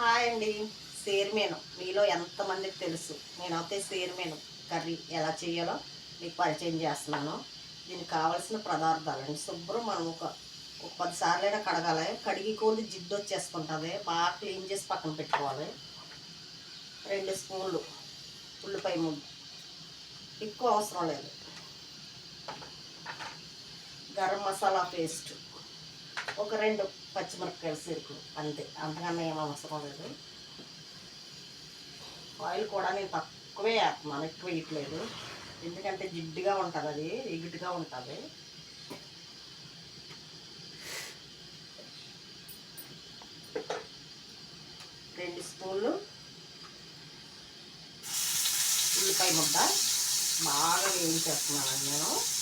Hi అండి. సేర్మేను మీలో ఎంతమందికి తెలుసు? నేనైతే సేర్మేను కర్రీ ఎలా చేయాలో మీకు పరిచయం చేస్తున్నాను. దీనికి కావాల్సిన పదార్థాలు అండి. శుభ్రం మనం ఒక ఒక పది కడగాలి. కడిగి కోడి జిడ్డు వచ్చేసుకుంటుంది. బాగా క్లీన్ చేసి పక్కన పెట్టుకోవాలి. రెండు స్పూన్లు ఉల్లిపాయ ముద్దు. ఎక్కువ అవసరం లేదు. గరం మసాలా పేస్ట్. ఒక రెండు పచ్చిమిరపకాయలు సిరుకులు అంతే. అంతకన్నా ఏం అవసరం లేదు. ఆయిల్ కూడా నేను తక్కువే వేస్తున్నాను. ఎక్కువ వేయట్లేదు. ఎందుకంటే జిడ్డుగా ఉంటుంది అది ఎగిటిగా ఉంటుంది. రెండు స్పూన్లు ఉల్లిపాయ ముద్ద. బాగా వేయించేస్తున్నాను నేను.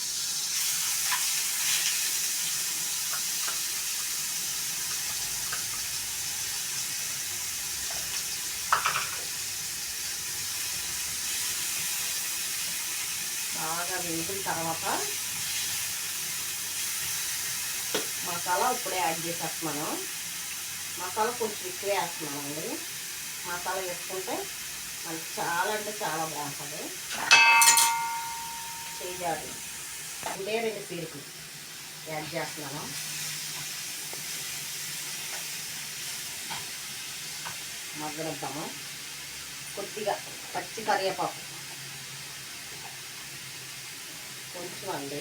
బాగా వేసిన తర్వాత మసాలా ఇప్పుడే యాడ్ చేసేస్తున్నాను. మసాలా కొంచెం ఎక్కువ వేస్తున్నామండి మసాలా వేసుకుంటే మనకి చాలా అంటే చాలా బాగుంటుంది. చేయాలి ఉండే రెండు పీరుకులు యాడ్ చేస్తున్నాను. మగ్గనిద్దాము. కొద్దిగా పచ్చి కరివేపాకు. కొంచెం అండి.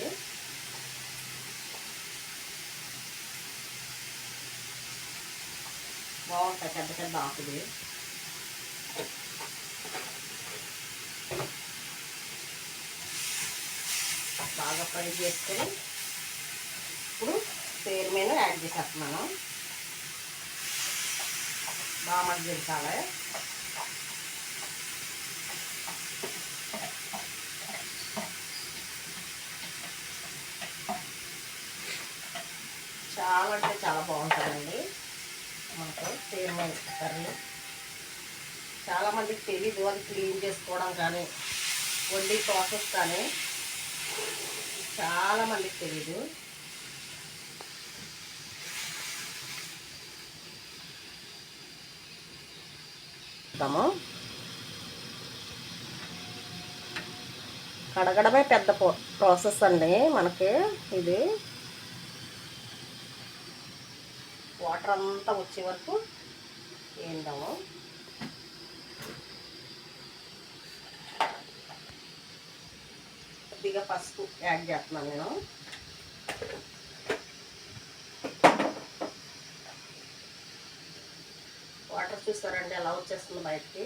బాగుంటాయి పెద్ద పెద్ద ఆకులు. బాగా ఫ్రై చేసుకొని ఇప్పుడు పేరు మీద యాడ్ చేసేస్తున్నాను. బాగా మగ్గించాలి. చాలా అంటే చాలా బాగుంటుందండి మాకు సేమ్ కర్రీ. చాలామందికి తెలీదు అది క్లీన్ చేసుకోవడం కానీ వండి ప్రాసెస్ కానీ చాలామందికి తెలీదు. కడగడమే పెద్ద ప్రాసెస్ అండి మనకి ఇది. వాటర్ అంతా వచ్చే వరకు వేద్దాము కొద్దిగా పసుపు యాడ్ చేస్తున్నాను నేను. వాటర్ చూస్తారంటే ఎలా వచ్చేస్తుంది బయటికి.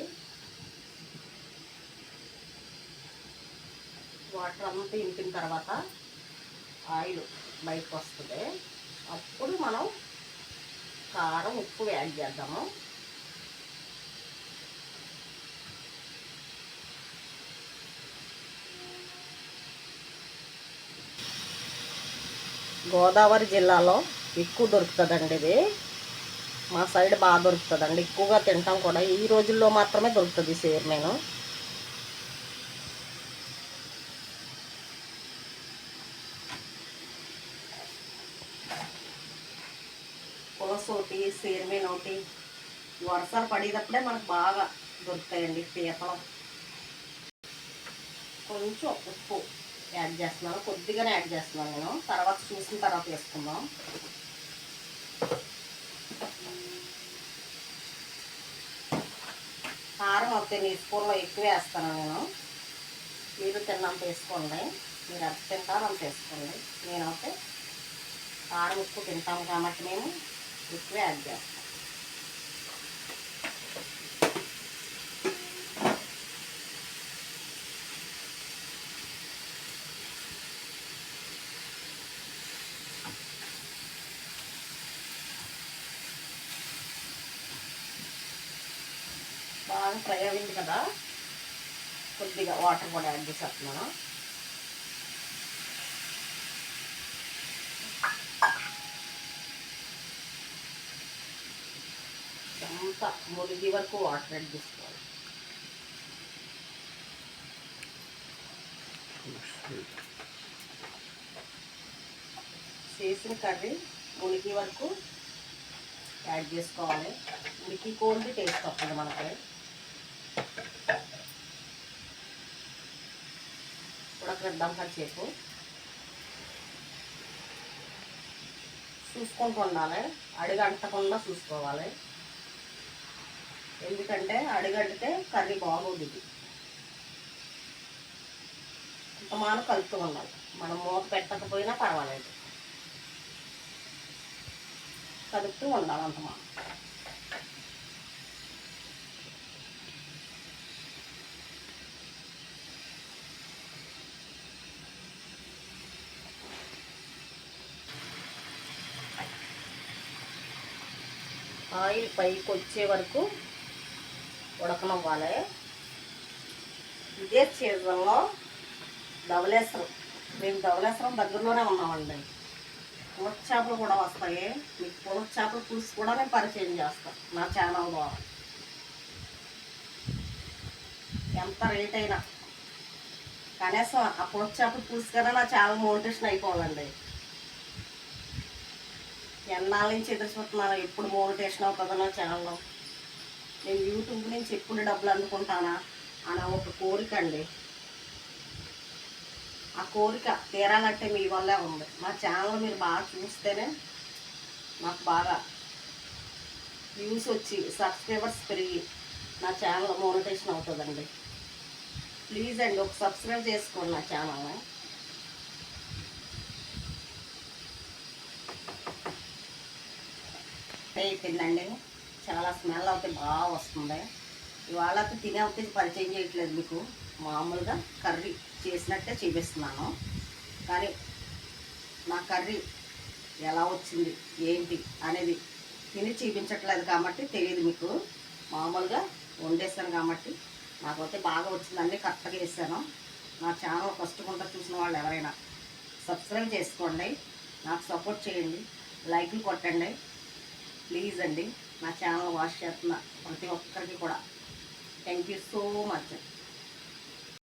వాటర్ అంతా ఇంపిన తర్వాత ఆయిల్ బయటకు వస్తుంది. అప్పుడు మనం కారం ఉప్పు యాడ్ చేద్దాము. గోదావరి జిల్లాలో ఎక్కువ దొరుకుతుందండి ఇది. మా సైడ్ బాగా దొరుకుతుందండి. ఎక్కువగా తింటాం కూడా. ఈ రోజుల్లో మాత్రమే దొరుకుతుంది సేర్మేను పులస ఒకటి సేర్మేన్ ఒకటి వర్షాలు పడేటప్పుడే మనకు బాగా దొరుకుతాయండి పీతలు. కొంచెం ఉప్పు యాడ్ చేస్తున్నాను కొద్దిగానే యాడ్ చేస్తున్నాను నేను. తర్వాత చూసిన తర్వాత వేసుకుందాం. కారం అయితే నీ స్పూన్లో ఎక్కువ వేస్తాను నేను. మీరు తిన్నంత వేసుకోండి. మీరు ఎంత తింటారో అంత వేసుకోండి. నేనైతే కారం ఉప్పు తింటాం కాబట్టి మేము ఉప్పు యాడ్ చేస్తాం బాగా ఫ్రై అయింది కదా కొద్దిగా వాటర్ కూడా యాడ్ చేసేస్తున్నాను. అంతా మునిగి వరకు వాటర్ యాడ్ చేసుకోవాలి చేసిన కర్రీ మునిగి వరకు యాడ్ చేసుకోవాలి ఉడికి కోల్డ్ టేస్ట్ వస్తుంది మనకి ఉడకనిద్దాం కాసేపు చూసుకుంటూ ఉండాలి అడుగంటకుండా చూసుకోవాలి ఎందుకంటే అడిగడితే కర్రీ బాగోదు ఇది మాన కలుపుతూ ఉండాలి. మనం మూత పెట్టకపోయినా పర్వాలేదు. కలుపుతూ ఉండాలి అంతమానం ఆయిల్ పైకి వచ్చే వరకు ఉడకనివ్వాలి. ఇదే సీజన్లో ధవలేశ్వరం మేము ధవలేశ్వరం దగ్గరలోనే ఉన్నామండి. పులస చేపలు కూడా వస్తాయి. మీకు పులస చేపల పులుసు కూడా నేను పరిచయం చేస్తాను నా ఛానల్ ద్వారా. ఎంత రేట్ అయినా. కనీసం ఆ పులస చేపల పులుసు కదా నా ఛానల్ మోటివేషన్ అయిపోవాలండి. ఎన్నాళ్ళ నుంచి ఎదురు చూస్తున్నాను ఎప్పుడు మోటివేషన్ అవుతుందో నా ఛానల్లో. నేను యూట్యూబ్ నుంచి ఎప్పుడు డబ్బులు అందుకుంటానా? అన్న ఒక కోరిక అండి. ఆ కోరిక తీరాలంటే మీ వల్లే ఉంది. మా ఛానల్ మీరు బాగా చూస్తేనే నాకు బాగా వ్యూస్ వచ్చి సబ్స్క్రైబర్స్ పెరిగి నా ఛానల్ మోనిటేషన్ అవుతుందండి. ప్లీజ్ అండి ఒక సబ్స్క్రైబ్ చేసుకోండి నా ఛానల్ని అయిపోయిందండి. చాలా స్మెల్ అయితే బాగా వస్తుంది ఇవాళ అయితే తినే అయితే పరిచయం చేయట్లేదు మీకు. మామూలుగా కర్రీ చేసినట్టే చూపిస్తున్నాను. కానీ నా కర్రీ ఎలా వచ్చింది ఏంటి అనేది తిని చూపించట్లేదు కాబట్టి తెలియదు మీకు. మామూలుగా వండేసాను కాబట్టి నాకైతే బాగా వచ్చిందండి కరెక్ట్గా వేసాను నా ఛానల్ ఫస్ట్ కొంత చూసిన వాళ్ళు ఎవరైనా సబ్స్క్రైబ్ చేసుకోండి. నాకు సపోర్ట్ చేయండి. లైక్లు కొట్టండి. ప్లీజ్ అండి. నా ఛానల్ వాచ్ చేస్తున్న ప్రతి ఒక్కరికి కూడా. Thank you so much